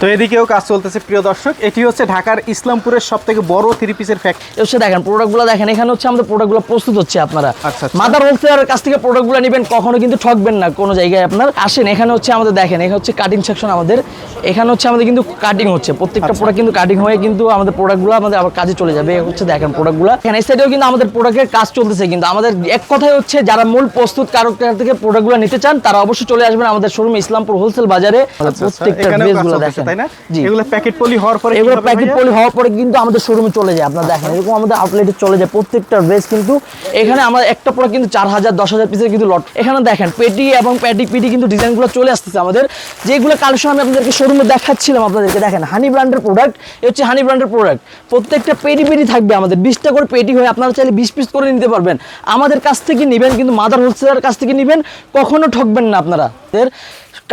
তো এদিকেও কাজ চলতেছে প্রিয় দর্শক। এটি হচ্ছে ঢাকার ইসলামপুরের সব থেকে বড় থ্রি পিসের ফ্যাক্টরি এসে দেখেন প্রোডাক্টগুলো দেখেন এখানে হচ্ছে আমাদের প্রোডাক্টগুলো প্রস্তুত হচ্ছে আপনারা। আচ্ছা, আচ্ছা। মাদার হোলসেলারের কাছ থেকে প্রোডাক্টগুলো নেবেন কখনো কিন্তু ঠকবেন না কোনো জায়গায় আপনার আসেন। এখানে হচ্ছে আমাদের দেখেন এখানে হচ্ছে কাটিং সেকশন আমাদের। এখানে হচ্ছে আমাদের কিন্তু কাটিং হচ্ছে। প্রত্যেকটা আচ্ছা। প্রোডাক্ট কিন্তু কাটিং হয়ে কিন্তু আমাদের প্রোডাক্টগুলো আমাদের আবার কাজে চলে যাবে। হচ্ছে দেখেন প্রোডাক্টগুলো এখানে সাইডেও কিন্তু আমাদের প্রোডাক্টের কাজ চলতেছে কিন্তু আমাদের এক কথাই হচ্ছে যারা মূল প্রস্তুত কারক থেকে প্রোডাক্টগুলো নিতে চান তারা অবশ্যই চলে আসবেন আমাদের শোরুম ইসলামপুর হোলসেল বাজারে। প্রত্যেকটা আচ্ছা, এখানেও ড্রেসগুলো দেখেন। এগুলো প্যাকেট পলি হওয়ার পরে এগুলো প্যাকেট পলি হওয়ার পরে কিন্তু আমাদের শোরুমে চলে যায়। আপনারা দেখেন এরকম আমাদের আউটলেটে চলে যায়। প্রত্যেকটা ড্রেস কিন্তু এখানে আমরা একটা পরে কিন্তু চার হাজার দশ হাজার পিসের কিন্তু লট এখানে দেখেন পেটি এবং প্যাটি পিটি কিন্তু ডিজাইনগুলো চলে আসতেছে আমাদের। যেগুলো কালেকশন আমি আপনাদেরকে শোরুমে দেখাচ্ছিলাম আপনাদেরকে। দেখেন হানি ব্র্যান্ডের প্রোডাক্ট এ হচ্ছে হানি ব্র্যান্ডের প্রোডাক্ট প্রত্যেকটা পেটি পেটি থাকবে আমাদের। বিশটা করে পেটি হয়ে আপনারা চাইলে বিশ পিস করে নিতে পারবেন। আমাদের কাছ থেকে নেবেন কিন্তু মাদার হোলসেলার কাছ থেকে নেবেন। কখনো ঠকবেন না আপনারা। এর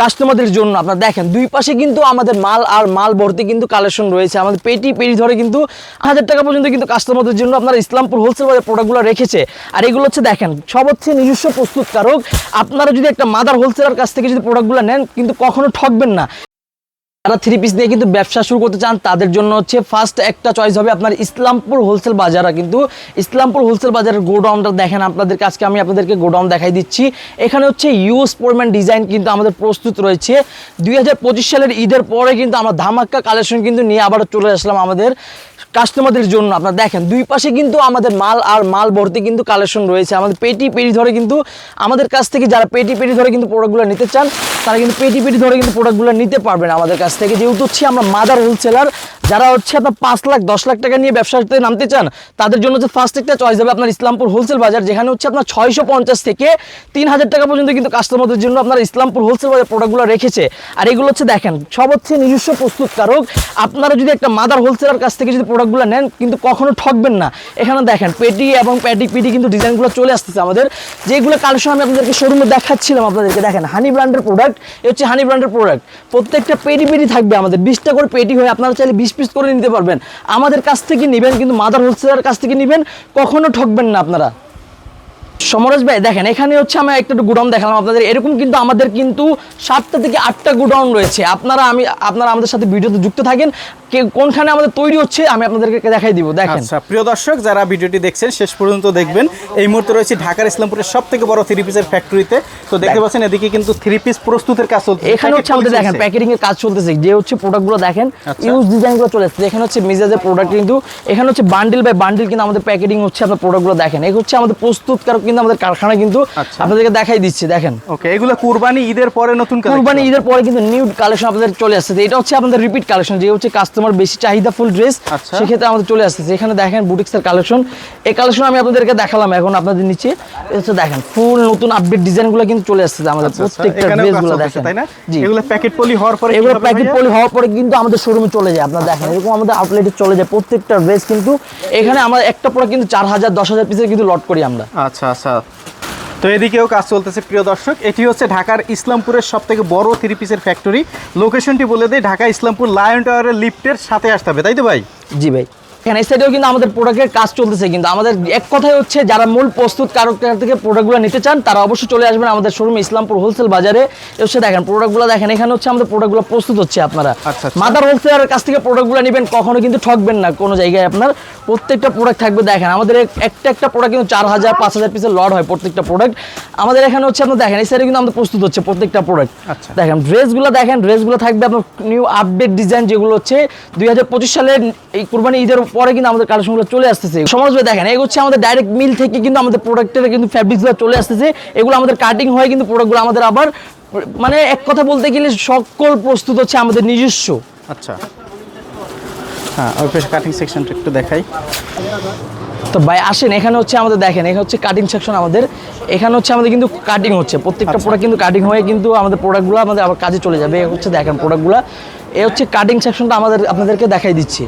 কাস্টমারদের জন্য আপনারা দেখেন, দুই পাশে কিন্তু আমাদের মাল আর মাল ভর্তি কিন্তু কালেকশন রয়েছে। আমাদের পেটি পেটি ধরে কিন্তু হাজার টাকা পর্যন্ত কিন্তু কাস্টমারদের জন্য আপনারা ইসলামপুর হোলসেল বাজার প্রোডাক্টগুলো রেখেছে। আর এগুলো হচ্ছে, দেখেন, সব হচ্ছে নিজস্ব প্রস্তুতকারক। আপনারা যদি একটা মাদার হোলসেলার কাছ থেকে যদি প্রোডাক্টগুলো নেন, কিন্তু কখনো ঠকবেন না। যারা থ্রি পিস নিয়ে কিন্তু ব্যবসা শুরু করতে চান, তাদের জন্য হচ্ছে ফার্স্ট একটা চয়েস হবে আপনার ইসলামপুর হোলসেল বাজার। কিন্তু ইসলামপুর হোলসেল বাজারের গোডাউনটা দেখেন আপনাদেরকে, আজকে আমি আপনাদেরকে গোডাউন দেখাই দিচ্ছি। এখানে হচ্ছে ইউজ পরিমাণ ডিজাইন কিন্তু আমাদের প্রস্তুত রয়েছে। দুই হাজার পঁচিশ সালের ঈদের পরে কিন্তু আমরা ধামাক্কা কালেকশন কিন্তু নিয়ে আবার চলে আসলাম আমাদের কাস্টমারদের জন্য। আপনারা দেখেন, দুই পাশে কিন্তু আমাদের মাল আর মাল ভর্তি কিন্তু কালেকশন রয়েছে। আমাদের পেটি পেটি ধরে কিন্তু আমাদের কাছ থেকে যারা পেটি পেটি ধরে কিন্তু প্রোডাক্টগুলো নিতে চান, তারা কিন্তু পেটি পেটি ধরে কিন্তু প্রোডাক্টগুলো নিতে পারবেন আমাদের কাছ থেকে। যেহেতু হচ্ছে আমরা মাদার হোলসেলার যারা হচ্ছে আপনার পাঁচ লাখ, দশ লাখ টাকা নিয়ে ব্যবসাতে নামতে চান, তাদের জন্য হচ্ছে ফার্স্ট একটা চয়েস হবে আপনার ইসলামপুর হোলসেল বাজার, যেখানে হচ্ছে আপনার ছয়শো পঞ্চাশ থেকে তিন হাজার টাকা পর্যন্ত কিন্তু কাস্টমারদের জন্য আপনার ইসলামপুর হোলসেল বাজার প্রোডাক্টগুলো রেখেছে। আর এগুলো হচ্ছে দেখেন, সব হচ্ছে নিজস্ব প্রস্তুতকারক। আপনারা যদি একটা মাদার হোলসেলার কাছ থেকে যদি প্রোডাক্টগুলো নেন, কিন্তু কখনো ঠকবেন না। এখানে দেখেন, পেটি এবং প্যাটি পিটি কিন্তু ডিজাইনগুলো চলে আসতেছে আমাদের। যেগুলো কালেকশন আমি আপনাদেরকে শোরুমে দেখাচ্ছিলাম আপনাদেরকে। দেখেন হানি ব্র্যান্ডের প্রোডাক্ট এ হচ্ছে হানি ব্র্যান্ডের প্রোডাক্ট প্রত্যেকটা পেটি পেটি থাকবে আমাদের। বিশটা করে পেটি হয়ে, আপনারা চাইলে বিশ পিস করে নিতে পারবেন। আমাদের কাছ থেকে নেবেন, কিন্তু মাদার হোলসেলার কাছ থেকে নেবেন, কখনো ঠকবেন না আপনারা। সমরেশ ভাই দেখেন এখানে হচ্ছে আমি একটা গোডাউন দেখালাম আপনাদের। এরকম কিন্তু আমাদের কিন্তু সাতটা থেকে আটটা গোডাউন রয়েছে। আপনারা আমি আপনারা আমাদের সাথে ভিডিওতে যুক্ত থাকেন। কোনখানে আমাদের তৈরি হচ্ছে আমি আপনাদেরকে দেখাই দিব। দেখেন। আচ্ছা প্রিয় দর্শক যারা ভিডিওটি দেখছেন শেষ পর্যন্ত দেখবেন। এই মুহূর্তে রয়েছে ঢাকার ইসলামপুরের সব থেকে বড় থ্রি পিসের ফ্যাক্টরিতে তো। দেখতে পাচ্ছেন এদিকে কিন্তু থ্রি পিস প্রস্তুতের কাজ চলছে এখানে হচ্ছে আমাদের দেখেন প্যাকেটিং এর কাজ চলতেছে। যে হচ্ছে প্রোডাক্টগুলো দেখেন আচ্ছা। ইউজ ডিজাইনগুলো চলে আসছে এখানে হচ্ছে মিজাজের প্রোডাক্ট কিন্তু এখানে হচ্ছে বান্ডিল বাই বান্ডিল কিন্তু আমাদের প্যাকেটিং হচ্ছে আপনার প্রোডাক্টগুলো দেখেন। এই হচ্ছে আমাদের প্রস্তুতকারক কিন্তু আমাদের কারখানা কিন্তু আচ্ছা। আপনাদেরকে দেখাই দিচ্ছে দেখেন। ওকে এগুলো কুরবানি ঈদের পরে নতুন কুরবানি ঈদের পরে কিন্তু নিউ কালেকশন আপনাদের চলে আসছে এটা হচ্ছে আপনাদের রিপিট কালেকশন যে হচ্ছে কাস্টমার বেশি চাহিদা ফুল ড্রেস আচ্ছা। সেক্ষেত্রে আমাদের চলে আসতেছে। এখানে দেখেন বুটিক্সের কালেকশন এই কালেকশন আমি আপনাদেরকে দেখালাম এখন আপনাদের নিচে। হচ্ছে দেখেন ফুল নতুন আপডেট ডিজাইনগুলো কিন্তু চলে আসছে আমাদের আচ্ছা, প্রত্যেকটা ড্রেসগুলো দেখেন। তাই না? এগুলো প্যাকেট পলি হওয়ার পরে এগুলো প্যাকেট পলি হওয়ার পরে কিন্তু আমাদের শোরুমে চলে যায় আপনারা দেখেন। এরকম আমাদের আউটলেটে চলে যায় প্রত্যেকটা ড্রেস কিন্তু। এখানে আমরা একটা পরে কিন্তু চার হাজার দশ হাজার পিসের কিন্তু লট করি আমরা। আচ্ছা আচ্ছা। তো এদিকেও কাজ চলতেছে, প্রিয় দর্শক। এটি হচ্ছে ঢাকার ইসলামপুরের সব থেকে বড় থ্রি পিসের ফ্যাক্টরি লোকেশনটি বলে দেয় ঢাকা ইসলামপুর লায়ন টাওয়ারের লিফটের সাথে আসতে হবে, তাই তো ভাই? জি ভাই। এখানে এই সাইডেও কিন্তু আমাদের প্রোডাক্টের কাজ চলতেছে কিন্তু আমাদের এক কথাই হচ্ছে যারা মূল প্রস্তুত কারক থেকে প্রোডাক্টগুলো নিতে চান তারা অবশ্যই চলে আসবেন আমাদের শোরুম ইসলামপুর হোলসেল বাজারে। এসে দেখেন প্রোডাক্টগুলো দেখেন এখানে হচ্ছে আমাদের প্রোডাক্টগুলো প্রস্তুত হচ্ছে আপনারা। আচ্ছা, আচ্ছা। মাদার হোলসেলারের কাছ থেকে প্রোডাক্টগুলো নেবেন কখনো কিন্তু ঠকবেন না কোনো জায়গায় আপনার। প্রত্যেকটা প্রোডাক্ট থাকবে দেখেন আমাদের একটা একটা প্রোডাক্ট কিন্তু চার হাজার পাঁচ হাজার পিসের লড হয় প্রত্যেকটা প্রোডাক্ট আমাদের এখানে হচ্ছে আপনার দেখেন এই সাইডে কিন্তু আমাদের প্রস্তুত হচ্ছে প্রত্যেকটা প্রোডাক্ট আচ্ছা। দেখেন ড্রেসগুলো দেখেন ড্রেসগুলো থাকবে আপনার নিউ আপডেট ডিজাইন যেগুলো হচ্ছে দুই হাজার পঁচিশ সালের এই কুরবানি ঈদের পরে কিন্তু আমাদের কালেকশনগুলো চলে আসতেছে। সমাজ দেখেন এই হচ্ছে আমাদের ডাইরেক্ট মিল থেকে কিন্তু আমাদের প্রোডাক্টের কিন্তু ফ্যাব্রিক্সগুলো চলে আসতেছে। এগুলো আমাদের কাটিং হয়ে কিন্তু প্রোডাক্টগুলো আমাদের আবার মানে এক কথা বলতে গেলে সকল প্রস্তুত হচ্ছে আমাদের নিজস্ব। আচ্ছা। হ্যাঁ ওই পাশে কাটিং সেকশনটা একটু দেখাই। তো ভাই আসেন এখানে হচ্ছে আমাদের দেখেন এখানে হচ্ছে কাটিং সেকশন আমাদের। এখানে হচ্ছে আমাদের কিন্তু কাটিং হচ্ছে প্রত্যেকটা প্রোডাক্ট কিন্তু কাটিং হয়ে কিন্তু আমাদের প্রোডাক্টগুলো আমাদের আবার কাজে চলে যাবে। হচ্ছে দেখেন প্রোডাক্টগুলো এই হচ্ছে কাটিং সেকশনটা আমাদের আপনাদেরকে দেখাই দিচ্ছি।